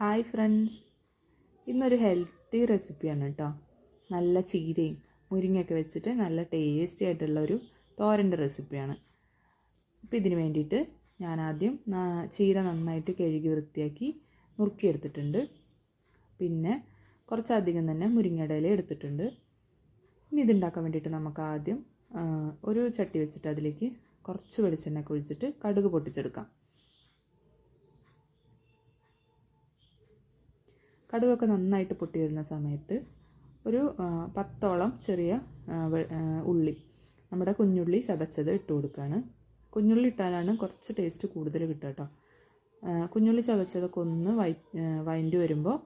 Hi friends ഇന്നൊരു healthy റെസിപ്പിയാണ് കേട്ടോ നല്ല ചീരയും മുരിങ്ങയൊക്കെ വെച്ചിട്ട് നല്ല ടേസ്റ്റി ആയിട്ടുള്ള ഒരു തോരന്റെ റെസിപ്പിയാണ് അപ്പോൾ ഇതിന് വേണ്ടിയിട്ട് ഞാൻ ആദ്യം ചീര നന്നായിട്ട് കഴുകി വൃത്തിയാക്കി നുറുക്കിയെടുത്തിട്ടുണ്ട് പിന്നെ കുറച്ചധികം തന്നെ മുരിങ്ങയുടെ ഇല എടുത്തിട്ടുണ്ട്. ഇനി ഇതുണ്ടാക്കാൻ വേണ്ടിയിട്ട് നമുക്ക് ആദ്യം ഒരു ചട്ടി വെച്ചിട്ട് അതിലേക്ക് കുറച്ച് വെളിച്ചെണ്ണ കുഴിച്ചിട്ട് കടുക് പൊട്ടിച്ചെടുക്കാം. കടുകൊക്കെ നന്നായിട്ട് പൊട്ടി വരുന്ന സമയത്ത് ഒരു പത്തോളം ചെറിയ ഉള്ളി നമ്മുടെ കുഞ്ഞുള്ളി ചതച്ചത് ഇട്ട് കൊടുക്കുകയാണ് കുഞ്ഞുള്ളി ഇട്ടാലാണ് കുറച്ച് ടേസ്റ്റ് കൂടുതൽ കിട്ടുക കേട്ടോ കുഞ്ഞുള്ളി ചതച്ചതൊക്കെ ഒന്ന് വൈ വൈൻഡ് വരുമ്പോൾ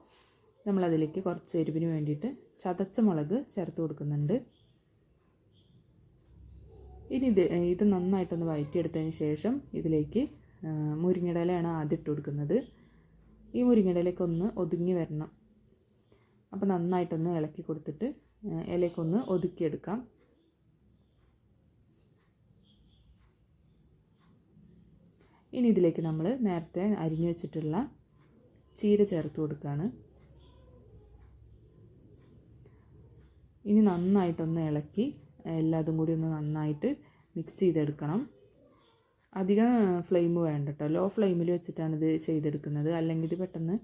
നമ്മളതിലേക്ക് കുറച്ച് എരിവിന് വേണ്ടിയിട്ട് ചതച്ച മുളക് ചേർത്ത് കൊടുക്കുന്നുണ്ട്. ഇനി ഇത് ഇത് നന്നായിട്ടൊന്ന് വഴറ്റിയെടുത്തതിന് ശേഷം ഇതിലേക്ക് മുരിങ്ങടലയാണ് ആദ്യം ഇട്ട് കൊടുക്കുന്നത്. ഈ മുരിങ്ങയുടെ ഇലയ്ക്ക് ഒന്ന് ഒതുങ്ങി വരണം. അപ്പോൾ നന്നായിട്ടൊന്ന് ഇളക്കി കൊടുത്തിട്ട് ഇലയ്ക്കൊന്ന് ഒതുക്കിയെടുക്കാം. ഇനി ഇതിലേക്ക് നമ്മൾ നേരത്തെ അരിഞ്ഞു വെച്ചിട്ടുള്ള ചീര ചേർത്ത് കൊടുക്കുകയാണ് ഇനി നന്നായിട്ടൊന്ന് ഇളക്കി എല്ലാതും കൂടി ഒന്ന് നന്നായിട്ട് മിക്സ് ചെയ്തെടുക്കണം. അധികം ഫ്ലെയിം വേണ്ട കേട്ടോ ലോ ഫ്ലെയിമിൽ വെച്ചിട്ടാണ് ഇത് ചെയ്തെടുക്കുന്നത്. അല്ലെങ്കിൽ ഇത് പെട്ടെന്ന്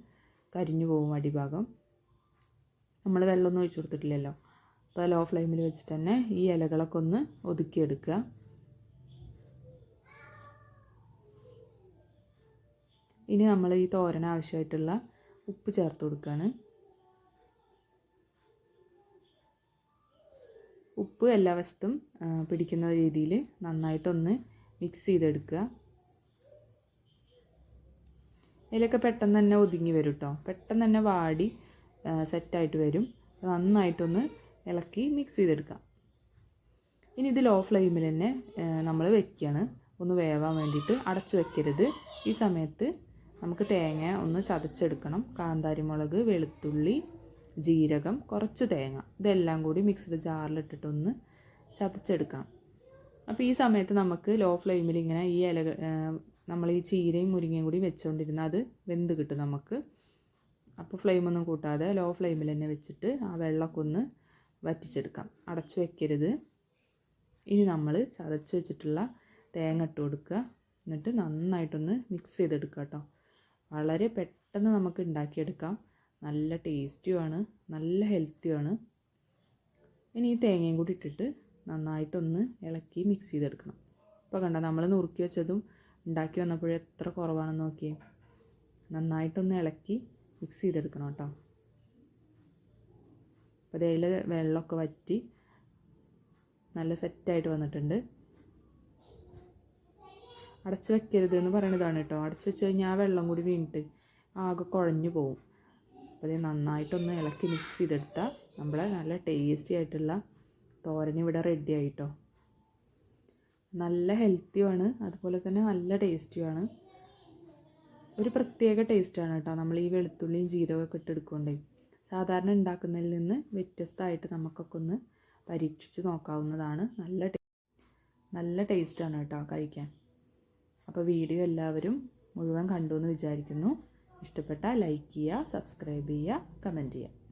കരിഞ്ഞു പോകും അടിഭാഗം. നമ്മൾ വെള്ളമൊന്നും ഒഴിച്ചു കൊടുത്തിട്ടില്ലല്ലോ. അപ്പോൾ ലോ ഫ്ലെയിമിൽ വെച്ചിട്ട് തന്നെ ഈ ഇലകളൊക്കെ ഒന്ന് ഒതുക്കിയെടുക്കുക. ഇനി നമ്മൾ ഈ തോരൻ ആവശ്യമായിട്ടുള്ള ഉപ്പ് ചേർത്ത് കൊടുക്കുകയാണ്. ഉപ്പ് എല്ലാ വശത്തും പിടിക്കുന്ന രീതിയിൽ നന്നായിട്ടൊന്ന് മിക്സ് ചെയ്തെടുക്കുക. ഇതിലൊക്കെ പെട്ടെന്ന് തന്നെ ഒതുങ്ങി വരും കേട്ടോ പെട്ടെന്ന് തന്നെ വാടി സെറ്റായിട്ട് വരും. നന്നായിട്ടൊന്ന് ഇളക്കി മിക്സ് ചെയ്തെടുക്കാം. ഇനി ഇത് ലോ ഫ്ലെയിമിൽ തന്നെ നമ്മൾ വെക്കുകയാണ് ഒന്ന് വേവാൻ വേണ്ടിയിട്ട് അടച്ചു വെക്കരുത്. ഈ സമയത്ത് നമുക്ക് തേങ്ങ ഒന്ന് ചതച്ചെടുക്കണം. കാന്താരി മുളക് വെളുത്തുള്ളി ജീരകം കുറച്ച് തേങ്ങ. ഇതെല്ലാം കൂടി മിക്സിഡ് ജാറിലിട്ടിട്ടൊന്ന് ചതച്ചെടുക്കണം അപ്പോൾ ഈ സമയത്ത് നമുക്ക് ലോ ഫ്ലെയിമിൽ ഇങ്ങനെ ഈ ഇല നമ്മൾ ഈ ചീരയും മുരിങ്ങയും കൂടി വെച്ചുകൊണ്ടിരുന്ന അത് വെന്ത് കിട്ടും നമുക്ക്. അപ്പോൾ ഫ്ലെയിമൊന്നും കൂട്ടാതെ ലോ ഫ്ലെയിമിൽ തന്നെ വെച്ചിട്ട് ആ വെള്ളമൊക്കെ ഒന്ന് വറ്റിച്ചെടുക്കാം. അടച്ചു വെക്കരുത്. ഇനി നമ്മൾ ചതച്ച് വെച്ചിട്ടുള്ള തേങ്ങ ഇട്ട് കൊടുക്കുക. എന്നിട്ട് നന്നായിട്ടൊന്ന് മിക്സ് ചെയ്തെടുക്കുക കേട്ടോ. വളരെ പെട്ടെന്ന് നമുക്ക് ഉണ്ടാക്കിയെടുക്കാം. നല്ല ടേസ്റ്റിയുമാണ് നല്ല ഹെൽത്തിയുമാണ് ഇനി ഈ തേങ്ങയും കൂടി ഇട്ടിട്ട് നന്നായിട്ടൊന്ന് ഇളക്കി മിക്സ് ചെയ്തെടുക്കണം. ഇപ്പോൾ കണ്ട നമ്മൾ നുറുക്കി വെച്ചതും ഉണ്ടാക്കി വന്നപ്പോഴും എത്ര കുറവാണെന്ന് നോക്കിയേ. നന്നായിട്ടൊന്ന് ഇളക്കി മിക്സ് ചെയ്തെടുക്കണം കേട്ടോ. അപ്പോൾ അതിൽ വെള്ളമൊക്കെ വറ്റി നല്ല സെറ്റായിട്ട് വന്നിട്ടുണ്ട്. അടച്ചു വെക്കരുത് എന്ന് പറയണതാണ് കേട്ടോ. അടച്ചു വെച്ച് കഴിഞ്ഞാൽ ആ വെള്ളം കൂടി വീണിട്ട് ആകെ കുഴഞ്ഞു പോവും. അപ്പോൾ ഇത് നന്നായിട്ടൊന്ന് ഇളക്കി മിക്സ് ചെയ്തെടുത്താൽ നമ്മളെ നല്ല ടേസ്റ്റി ആയിട്ടുള്ള തോരൻ ഇവിടെ റെഡി ആയിട്ടോ. നല്ല ഹെൽത്തിയുമാണ് അതുപോലെ തന്നെ നല്ല ടേസ്റ്റിയുമാണ് ഒരു പ്രത്യേക ടേസ്റ്റാണ് കേട്ടോ. നമ്മൾ ഈ വെളുത്തുള്ളിയും ജീരകമൊക്കെ ഇട്ടെടുക്കൊണ്ടേ സാധാരണ ഉണ്ടാക്കുന്നതിൽ നിന്ന് വ്യത്യസ്തമായിട്ട് നമുക്കൊക്കെ ഒന്ന് പരീക്ഷിച്ച് നോക്കാവുന്നതാണ്. നല്ല നല്ല ടേസ്റ്റാണ് കേട്ടോ കഴിക്കാൻ. അപ്പോൾ വീഡിയോ എല്ലാവരും മുഴുവൻ കണ്ടു എന്ന് വിചാരിക്കുന്നു. ഇഷ്ടപ്പെട്ടാൽ ലൈക്ക് ചെയ്യുക സബ്സ്ക്രൈബ് ചെയ്യുക കമന്റ് ചെയ്യുക.